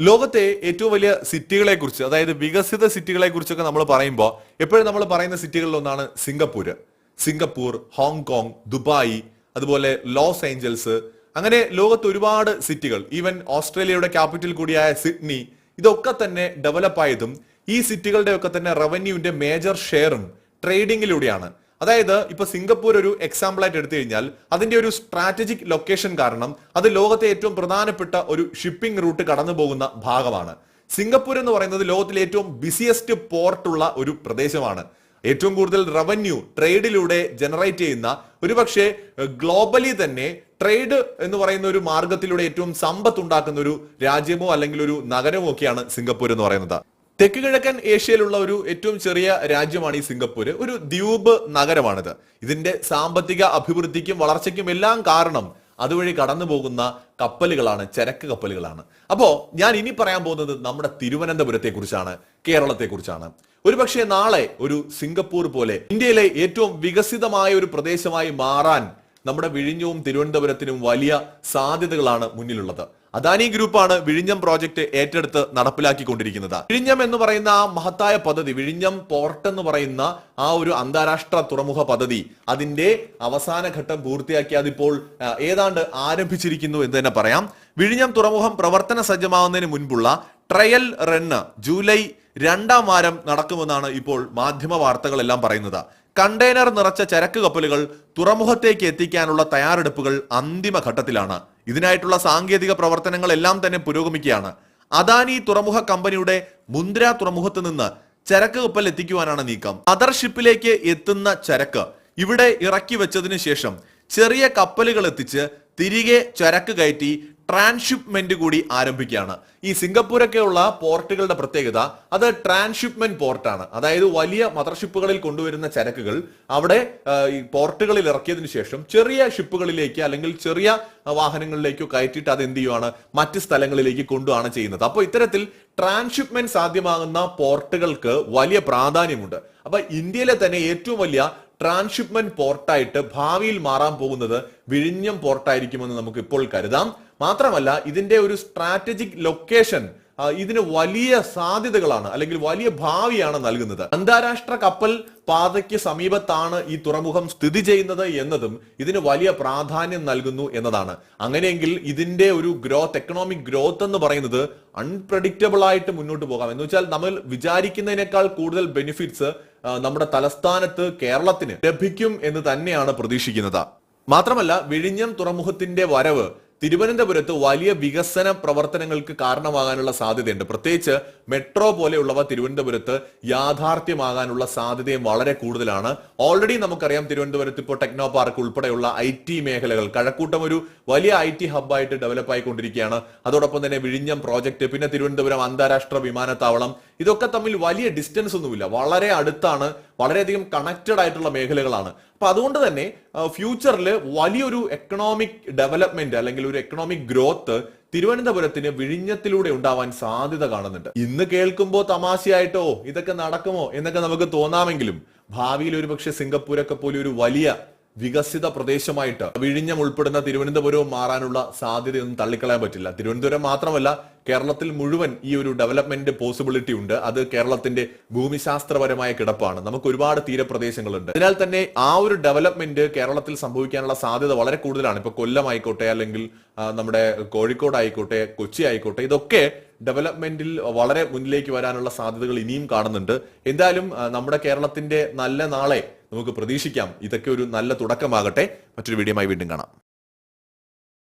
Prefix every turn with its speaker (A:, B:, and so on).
A: ലോകത്തെ ഏറ്റവും വലിയ സിറ്റികളെ കുറിച്ച് അതായത് വികസിത സിറ്റികളെ കുറിച്ചൊക്കെ നമ്മൾ പറയുമ്പോൾ എപ്പോഴും നമ്മൾ പറയുന്ന സിറ്റികളിൽ ഒന്നാണ് Singapore Singapore Hong Kong Dubai അതുപോലെ ലോസ് ഏഞ്ചൽസ്. അങ്ങനെ ലോകത്ത് ഒരുപാട് സിറ്റികൾ ഈവൻ ഓസ്ട്രേലിയയുടെ ക്യാപിറ്റൽ കൂടിയായ സിഡ്നി ഇതൊക്കെ തന്നെ ഡെവലപ്പ് ആയതും ഈ സിറ്റികളുടെ ഒക്കെ തന്നെ റവന്യൂവിന്റെ മേജർ ഷെയറും ട്രേഡിംഗിലൂടെയാണ് അതായത് ഇപ്പൊ സിംഗപ്പൂർ ഒരു എക്സാമ്പിൾ ആയിട്ട് എടുത്തു കഴിഞ്ഞാൽ അതിന്റെ ഒരു സ്ട്രാറ്റജിക് ലൊക്കേഷൻ കാരണം അത് ലോകത്തെ ഏറ്റവും പ്രധാനപ്പെട്ട ഒരു ഷിപ്പിംഗ് റൂട്ട് കടന്നു പോകുന്ന ഭാഗമാണ്. സിംഗപ്പൂർ എന്ന് പറയുന്നത് ലോകത്തിലെ ഏറ്റവും ബിസിയസ്റ്റ് പോർട്ടുള്ള ഒരു പ്രദേശമാണ്. ഏറ്റവും കൂടുതൽ റവന്യൂ ട്രേഡിലൂടെ ജനറേറ്റ് ചെയ്യുന്ന ഒരുപക്ഷെ ഗ്ലോബലി തന്നെ ട്രേഡ് എന്ന് പറയുന്ന ഒരു മാർഗത്തിലൂടെ ഏറ്റവും സമ്പത്ത് ഉണ്ടാക്കുന്ന ഒരു രാജ്യമോ അല്ലെങ്കിൽ ഒരു നഗരമോ ഒക്കെയാണ് സിംഗപ്പൂർ എന്ന് പറയുന്നത്. തെക്ക് കിഴക്കൻ ഏഷ്യയിലുള്ള ഒരു ഏറ്റവും ചെറിയ രാജ്യമാണ് ഈ സിംഗപ്പൂര്. ഒരു ദ്വീപ് നഗരമാണിത്. ഇതിന്റെ സാമ്പത്തിക അഭിവൃദ്ധിക്കും വളർച്ചയ്ക്കും എല്ലാം കാരണം അതുവഴി കടന്നു പോകുന്ന കപ്പലുകളാണ് ചരക്ക് കപ്പലുകളാണ്. അപ്പോ ഞാൻ ഇനി പറയാൻ പോകുന്നത് നമ്മുടെ തിരുവനന്തപുരത്തെ കുറിച്ചാണ് കേരളത്തെ കുറിച്ചാണ് ഒരുപക്ഷെ നാളെ ഒരു സിംഗപ്പൂർ പോലെ ഇന്ത്യയിലെ ഏറ്റവും വികസിതമായ ഒരു പ്രദേശമായി മാറാൻ നമ്മുടെ വിഴിഞ്ഞവും തിരുവനന്തപുരത്തിനും വലിയ സാധ്യതകളാണ് മുന്നിലുള്ളത്. അദാനി ഗ്രൂപ്പാണ് വിഴിഞ്ഞം പ്രോജക്റ്റ് ഏറ്റെടുത്ത് നടപ്പിലാക്കിക്കൊണ്ടിരിക്കുന്നത്. വിഴിഞ്ഞം എന്ന് പറയുന്ന ആ മഹത്തായ പദ്ധതി വിഴിഞ്ഞം പോർട്ട് എന്ന് പറയുന്ന ആ ഒരു അന്താരാഷ്ട്ര തുറമുഖ പദ്ധതി അതിന്റെ അവസാന ഘട്ടം പൂർത്തിയാക്കി അതിപ്പോൾ ഏതാണ്ട് ആരംഭിച്ചിരിക്കുന്നു എന്ന് തന്നെ പറയാം. വിഴിഞ്ഞം തുറമുഖം പ്രവർത്തന സജ്ജമാവുന്നതിന് മുൻപുള്ള ട്രയൽ റണ്ണ് ജൂലൈ രണ്ടാം വാരം നടക്കുമെന്നാണ് ഇപ്പോൾ മാധ്യമ വാർത്തകളെല്ലാം പറയുന്നത്. കണ്ടെയ്നർ നിറച്ച ചരക്ക് കപ്പലുകൾ തുറമുഖത്തേക്ക് എത്തിക്കാനുള്ള തയ്യാറെടുപ്പുകൾ അന്തിമ ഘട്ടത്തിലാണ്. ഇതിനായിട്ടുള്ള സാങ്കേതിക പ്രവർത്തനങ്ങളെല്ലാം തന്നെ പുരോഗമിക്കുകയാണ്. അദാനി തുറമുഖ കമ്പനിയുടെ മുന്ദ്ര തുറമുഖത്ത് നിന്ന് ചരക്ക് കപ്പൽ എത്തിക്കുവാനാണ് നീക്കം. മദർഷിപ്പിലേക്ക് എത്തുന്ന ചരക്ക് ഇവിടെ ഇറക്കി വെച്ചതിന് ശേഷം ചെറിയ കപ്പലുകൾ എത്തിച്ച് തിരികെ ചരക്ക് കയറ്റി ട്രാൻസ്ഷിപ്മെന്റ് കൂടി ആരംഭിക്കുകയാണ്. ഈ സിംഗപ്പൂരൊക്കെയുള്ള പോർട്ടുകളുടെ പ്രത്യേകത അത് ട്രാൻസ്ഷിപ്മെന്റ് പോർട്ടാണ്. അതായത് വലിയ മദർഷിപ്പുകളിൽ കൊണ്ടുവരുന്ന ചരക്കുകൾ അവിടെ ഈ പോർട്ടുകളിൽ ഇറക്കിയതിനു ശേഷം ചെറിയ ഷിപ്പുകളിലേക്ക് അല്ലെങ്കിൽ ചെറിയ വാഹനങ്ങളിലേക്കോ കയറ്റിയിട്ട് അത് എന്ത് ചെയ്യുവാണ്? മറ്റ് സ്ഥലങ്ങളിലേക്ക് കൊണ്ടുവാണ് ചെയ്യുന്നത്. അപ്പോൾ ഇത്തരത്തിൽ ട്രാൻസ്ഷിപ്മെന്റ് സാധ്യമാകുന്ന പോർട്ടുകൾക്ക് വലിയ പ്രാധാന്യമുണ്ട്. അപ്പൊ ഇന്ത്യയിലെ തന്നെ ഏറ്റവും വലിയ ട്രാൻസ്ഷിപ്മെന്റ് പോർട്ടായിട്ട് ഭാവിയിൽ മാറാൻ പോകുന്നത് വിഴിഞ്ഞം പോർട്ടായിരിക്കുമെന്ന് നമുക്ക് ഇപ്പോൾ കരുതാം. മാത്രമല്ല ഇതിന്റെ ഒരു സ്ട്രാറ്റജിക് ലൊക്കേഷൻ ഇതിന് വലിയ സാധ്യതകളാണ് അല്ലെങ്കിൽ വലിയ ഭാവിയാണ് നൽകുന്നത്. അന്താരാഷ്ട്ര കപ്പൽ പാതയ്ക്ക് സമീപത്താണ് ഈ തുറമുഖം സ്ഥിതി ചെയ്യുന്നത് എന്നതും ഇതിന് വലിയ പ്രാധാന്യം നൽകുന്നു എന്നതാണ്. അങ്ങനെയെങ്കിൽ ഇതിന്റെ ഒരു ഗ്രോത്ത് എക്കണോമിക് ഗ്രോത്ത് എന്ന് പറയുന്നത് അൺപ്രഡിക്റ്റബിൾ ആയിട്ട് മുന്നോട്ട് പോകാം. എന്ന് വെച്ചാൽ നമ്മൾ വിചാരിക്കുന്നതിനേക്കാൾ കൂടുതൽ ബെനിഫിറ്റ്സ് നമ്മുടെ തലസ്ഥാനത്ത് കേരളത്തിന് ലഭിക്കും എന്ന് തന്നെയാണ് പ്രതീക്ഷിക്കുന്നത്. മാത്രമല്ല വിഴിഞ്ഞം തുറമുഖത്തിന്റെ വരവ് തിരുവനന്തപുരത്ത് വലിയ വികസന പ്രവർത്തനങ്ങൾക്ക് കാരണമാകാനുള്ള സാധ്യതയുണ്ട്. പ്രത്യേകിച്ച് മെട്രോ പോലെയുള്ളവ തിരുവനന്തപുരത്ത് യാഥാർത്ഥ്യമാകാനുള്ള സാധ്യതയും വളരെ കൂടുതലാണ്. ഓൾറെഡി നമുക്കറിയാം തിരുവനന്തപുരത്ത് ഇപ്പോൾ ടെക്നോ പാർക്ക് ഉൾപ്പെടെയുള്ള ഐ ടി മേഖലകൾ. കഴക്കൂട്ടം ഒരു വലിയ ഐ ടി ഹബ്ബായിട്ട് ഡെവലപ്പ് ആയിക്കൊണ്ടിരിക്കുകയാണ്. അതോടൊപ്പം തന്നെ വിഴിഞ്ഞം പ്രോജക്ട് പിന്നെ തിരുവനന്തപുരം അന്താരാഷ്ട്ര വിമാനത്താവളം ഇതൊക്കെ തമ്മിൽ വലിയ ഡിസ്റ്റൻസ് ഒന്നുമില്ല. വളരെ അടുത്താണ് വളരെയധികം കണക്റ്റഡ് ആയിട്ടുള്ള മേഖലകളാണ്. അപ്പൊ അതുകൊണ്ട് തന്നെ ഫ്യൂച്ചറിൽ വലിയൊരു എക്കണോമിക് ഡെവലപ്മെന്റ് അല്ലെങ്കിൽ ഒരു എക്കണോമിക് ഗ്രോത്ത് തിരുവനന്തപുരത്തിന് വിഴിഞ്ഞത്തിലൂടെ ഉണ്ടാവാൻ സാധ്യത കാണുന്നുണ്ട്. ഇന്ന് കേൾക്കുമ്പോൾ തമാശയായിട്ടോ ഇതൊക്കെ നടക്കുമോ എന്നൊക്കെ നമുക്ക് തോന്നാമെങ്കിലും ഭാവിയിൽ ഒരുപക്ഷെ സിംഗപ്പൂരൊക്കെ പോലെ ഒരു വലിയ വികസിത പ്രദേശമായിട്ട് വിഴിഞ്ഞം ഉൾപ്പെടുന്ന തിരുവനന്തപുരവും മാറാനുള്ള സാധ്യതയൊന്നും തള്ളിക്കളയാൻ പറ്റില്ല. തിരുവനന്തപുരം മാത്രമല്ല കേരളത്തിൽ മുഴുവൻ ഈ ഒരു ഡെവലപ്മെന്റ് പോസിബിലിറ്റി ഉണ്ട്. അത് കേരളത്തിന്റെ ഭൂമിശാസ്ത്രപരമായ കിടപ്പാണ്. നമുക്ക് ഒരുപാട് തീരപ്രദേശങ്ങളുണ്ട്. അതിനാൽ തന്നെ ആ ഒരു ഡെവലപ്മെന്റ് കേരളത്തിൽ സംഭവിക്കാനുള്ള സാധ്യത വളരെ കൂടുതലാണ്. ഇപ്പൊ കൊല്ലം ആയിക്കോട്ടെ അല്ലെങ്കിൽ നമ്മുടെ കോഴിക്കോട് ആയിക്കോട്ടെ കൊച്ചി ആയിക്കോട്ടെ ഇതൊക്കെ ഡെവലപ്മെന്റിൽ വളരെ മുന്നിലേക്ക് വരാനുള്ള സാധ്യതകൾ ഇനിയും കാണുന്നുണ്ട്. എന്തായാലും നമ്മുടെ കേരളത്തിന്റെ നല്ല നാളെ നമുക്ക് പ്രതീക്ഷിക്കാം. ഇതൊക്കെ ഒരു നല്ല തുടക്കമാകട്ടെ. മറ്റൊരു വീഡിയോമായി വീണ്ടും കാണാം.